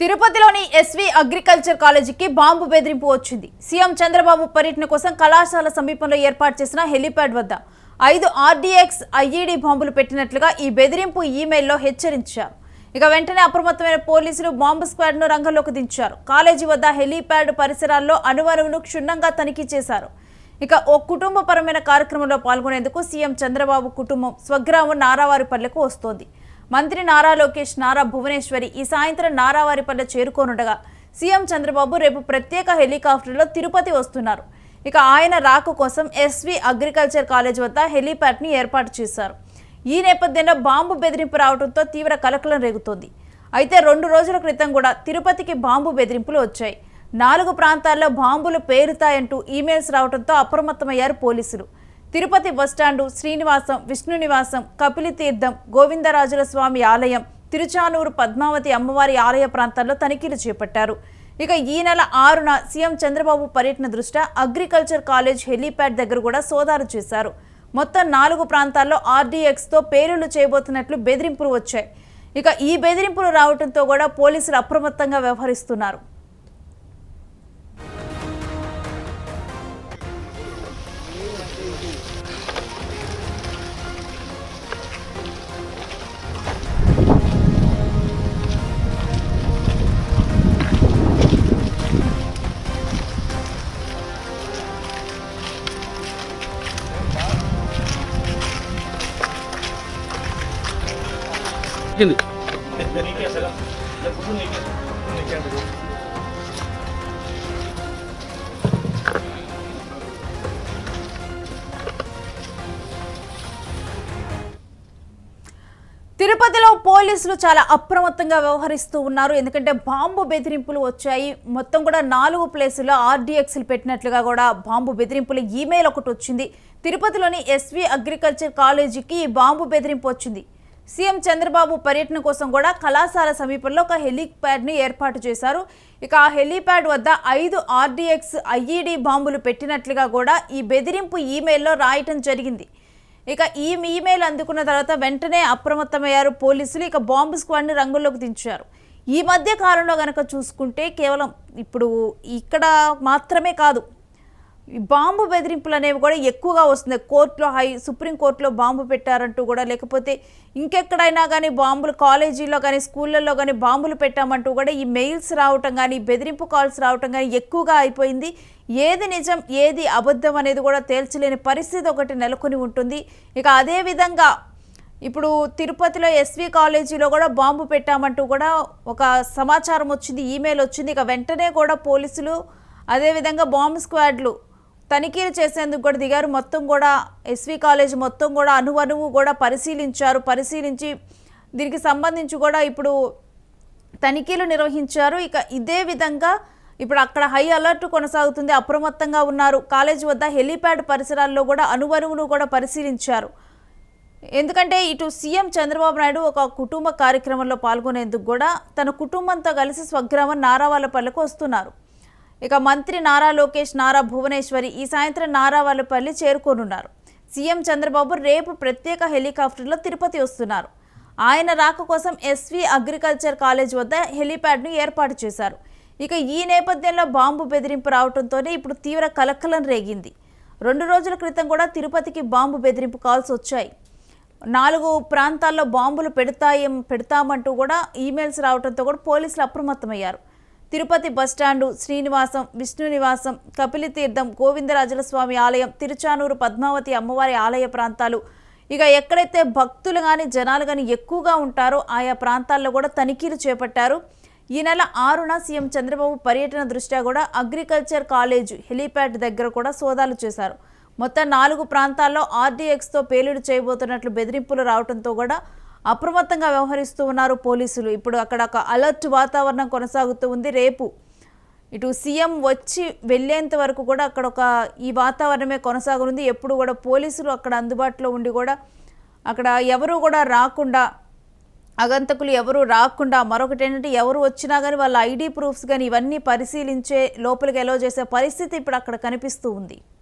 తిరుపతిలోని SV agriculture కాలేజీకి bomb బెదిరింపు వచ్చింది. సీఎం చంద్రబాబు పర్యటన కోసం కళాశాల సమీపంలో ఏర్పాటు చేసిన హెలీప్యాడ్ వద్ద ఐదు ఆర్డీఎక్స్ ఐఈడి బాంబులు పెట్టినట్లుగా ఈ బెదిరింపు ఈమెయిల్లో హెచ్చరించారు. ఇక వెంటనే అప్రమత్తమైన పోలీసులు బాంబు స్క్వాడ్ను రంగంలోకి దించారు. కాలేజీ వద్ద హెలీప్యాడ్ పరిసరాల్లో అణువణువును క్షుణ్ణంగా తనిఖీ చేశారు. ఇక ఓ కుటుంబపరమైన కార్యక్రమంలో పాల్గొనేందుకు సీఎం చంద్రబాబు కుటుంబం స్వగ్రామం నారావారిపల్లెకు వస్తోంది. మంత్రి నారా లోకేష్ నారా భువనేశ్వరి ఈ సాయంత్రం నారావారిపల్లె చేరుకోనుండగా సీఎం చంద్రబాబు రేపు ప్రత్యేక హెలికాప్టర్లో తిరుపతి వస్తున్నారు. ఇక ఆయన రాక కోసం ఎస్వి అగ్రికల్చర్ కాలేజ్ వద్ద హెలీప్యాడ్ని ఏర్పాటు చేశారు. ఈ నేపథ్యంలో బాంబు బెదిరింపు రావడంతో తీవ్ర కలకలం రేగుతోంది. అయితే రెండు రోజుల క్రితం కూడా తిరుపతికి బాంబు బెదిరింపులు వచ్చాయి. నాలుగు ప్రాంతాల్లో బాంబులు పేరుతాయంటూ ఈమెయిల్స్ రావడంతో అప్రమత్తమయ్యారు పోలీసులు. తిరుపతి బస్టాండు శ్రీనివాసం విష్ణు నివాసం కపిలితీర్థం గోవిందరాజుల స్వామి ఆలయం తిరుచానూరు పద్మావతి అమ్మవారి ఆలయ ప్రాంతాల్లో తనిఖీలు చేపట్టారు. ఇక ఈ నెల ఆరున సీఎం చంద్రబాబు పర్యటన దృష్ట్యా అగ్రికల్చర్ కాలేజ్ హెలీప్యాడ్ దగ్గర కూడా సోదాలు చేశారు. మొత్తం నాలుగు ప్రాంతాల్లో ఆర్డీఎక్స్తో పేలుళ్ళు చేయబోతున్నట్లు బెదిరింపులు వచ్చాయి. ఇక ఈ బెదిరింపులు రావడంతో కూడా పోలీసులు అప్రమత్తంగా వ్యవహరిస్తున్నారు. తిరుపతిలో పోలీసులు చాలా అప్రమత్తంగా వ్యవహరిస్తూ ఉన్నారు. ఎందుకంటే బాంబు బెదిరింపులు వచ్చాయి. మొత్తం కూడా నాలుగు ప్లేసుల్లో ఆర్డీఎక్స్లు పెట్టినట్లుగా కూడా బాంబు బెదిరింపులు ఈమెయిల్ ఒకటి వచ్చింది. తిరుపతిలోని ఎస్వి అగ్రికల్చర్ కాలేజీకి ఈ బాంబు బెదిరింపు వచ్చింది. సీఎం చంద్రబాబు పర్యటన కోసం కూడా కళాశాల సమీపంలో ఒక హెలీప్యాడ్ని ఏర్పాటు చేశారు. ఇక ఆ హెలీప్యాడ్ వద్ద ఐదు ఆర్డీఎక్స్ ఐఈడి బాంబులు పెట్టినట్లుగా కూడా ఈ బెదిరింపు ఈమెయిల్లో రాయటం జరిగింది. ఇక ఈ ఈమెయిల్ అందుకున్న తర్వాత వెంటనే అప్రమత్తమయ్యారు పోలీసులు. ఇక బాంబు స్క్వాడ్ని రంగుల్లోకి దించారు. ఈ మధ్య కాలంలో కనుక చూసుకుంటే కేవలం ఇప్పుడు ఇక్కడ మాత్రమే కాదు బాంబు బెదిరింపులు అనేవి కూడా ఎక్కువగా వస్తున్నాయి. కోర్టులో హై సుప్రీంకోర్టులో బాంబు పెట్టారంటూ కూడా లేకపోతే ఇంకెక్కడైనా కానీ బాంబులు కాలేజీలో కానీ స్కూళ్ళల్లో కానీ బాంబులు పెట్టామంటూ కూడా ఈ మెయిల్స్ రావటం కానీ బెదిరింపు కాల్స్ రావటం కానీ ఎక్కువగా అయిపోయింది. ఏది నిజం ఏది అబద్ధం అనేది కూడా తేల్చలేని పరిస్థితి ఒకటి నెలకొని ఉంటుంది. ఇక అదేవిధంగా ఇప్పుడు తిరుపతిలో ఎస్వి కాలేజీలో కూడా బాంబు పెట్టామంటూ కూడా ఒక సమాచారం వచ్చింది ఈమెయిల్ వచ్చింది. ఇక వెంటనే కూడా పోలీసులు అదేవిధంగా బాంబు స్క్వాడ్లు తనిఖీలు చేసేందుకు కూడా దిగారు. మొత్తం కూడా ఎస్వి కాలేజ్ మొత్తం కూడా అనువనువు కూడా పరిశీలించారు. పరిశీలించి దీనికి సంబంధించి కూడా ఇప్పుడు తనిఖీలు నిర్వహించారు. ఇక ఇదే విధంగా ఇప్పుడు అక్కడ హై అలర్ట్ కొనసాగుతుంది. అప్రమత్తంగా ఉన్నారు. కాలేజ్ వద్ద హెలీప్యాడ్ పరిసరాల్లో కూడా అనువనువును కూడా పరిశీలించారు. ఎందుకంటే ఇటు సీఎం చంద్రబాబు నాయుడు ఒక కుటుంబ కార్యక్రమంలో పాల్గొనేందుకు కూడా తన కుటుంబంతో కలిసి స్వగ్రామం నారావాళ్ళపల్లెకు వస్తున్నారు. ఇక మంత్రి నారా లోకేష్ నారా భువనేశ్వరి ఈ సాయంత్రం నారావాళ్ళపల్లి చేరుకోనున్నారు. సీఎం చంద్రబాబు రేపు ప్రత్యేక హెలికాప్టర్లో తిరుపతి వస్తున్నారు. ఆయన రాక కోసం ఎస్వి అగ్రికల్చర్ కాలేజ్ వద్ద హెలీప్యాడ్ను ఏర్పాటు చేశారు. ఇక ఈ నేపథ్యంలో బాంబు బెదిరింపు రావడంతోనే ఇప్పుడు తీవ్ర కలకలం రేగింది. రెండు రోజుల క్రితం కూడా తిరుపతికి బాంబు బెదిరింపు కాల్స్ వచ్చాయి. నాలుగు ప్రాంతాల్లో బాంబులు పెడతాయం పెడతామంటూ కూడా ఈమెయిల్స్ రావడంతో కూడా పోలీసులు అప్రమత్తమయ్యారు. తిరుపతి బస్టాండు శ్రీనివాసం విష్ణు నివాసం కపిలి గోవిందరాజుల స్వామి ఆలయం తిరుచానూరు పద్మావతి అమ్మవారి ఆలయ ప్రాంతాలు. ఇక ఎక్కడైతే భక్తులు కానీ జనాలు కానీ ఎక్కువగా ఉంటారో ఆయా ప్రాంతాల్లో కూడా తనిఖీలు చేపట్టారు. ఈ నెల ఆరున సీఎం చంద్రబాబు పర్యటన దృష్ట్యా కూడా అగ్రికల్చర్ కాలేజ్ హెలీప్యాడ్ దగ్గర కూడా సోదాలు చేశారు. మొత్తం నాలుగు ప్రాంతాల్లో ఆర్డీఎక్స్తో పేలుడు చేయబోతున్నట్లు బెదిరింపులు రావడంతో కూడా అప్రమత్తంగా వ్యవహరిస్తూ ఉన్నారు పోలీసులు. ఇప్పుడు అక్కడ ఒక అలర్ట్ వాతావరణం కొనసాగుతూ ఉంది. రేపు ఇటు సీఎం వచ్చి వెళ్ళేంత వరకు కూడా అక్కడ ఒక ఈ వాతావరణమే కొనసాగనుంది. ఎప్పుడు కూడా పోలీసులు అక్కడ అందుబాటులో ఉండి కూడా అక్కడ ఎవరు కూడా రాకుండా అగంతకులు ఎవరు రాకుండా మరొకటి ఏంటంటే ఎవరు వచ్చినా కానీ వాళ్ళ ఐడి ప్రూఫ్స్ కానీ ఇవన్నీ పరిశీలించే లోపలికి ఎలో చేసే పరిస్థితి ఇప్పుడు అక్కడ కనిపిస్తూ ఉంది.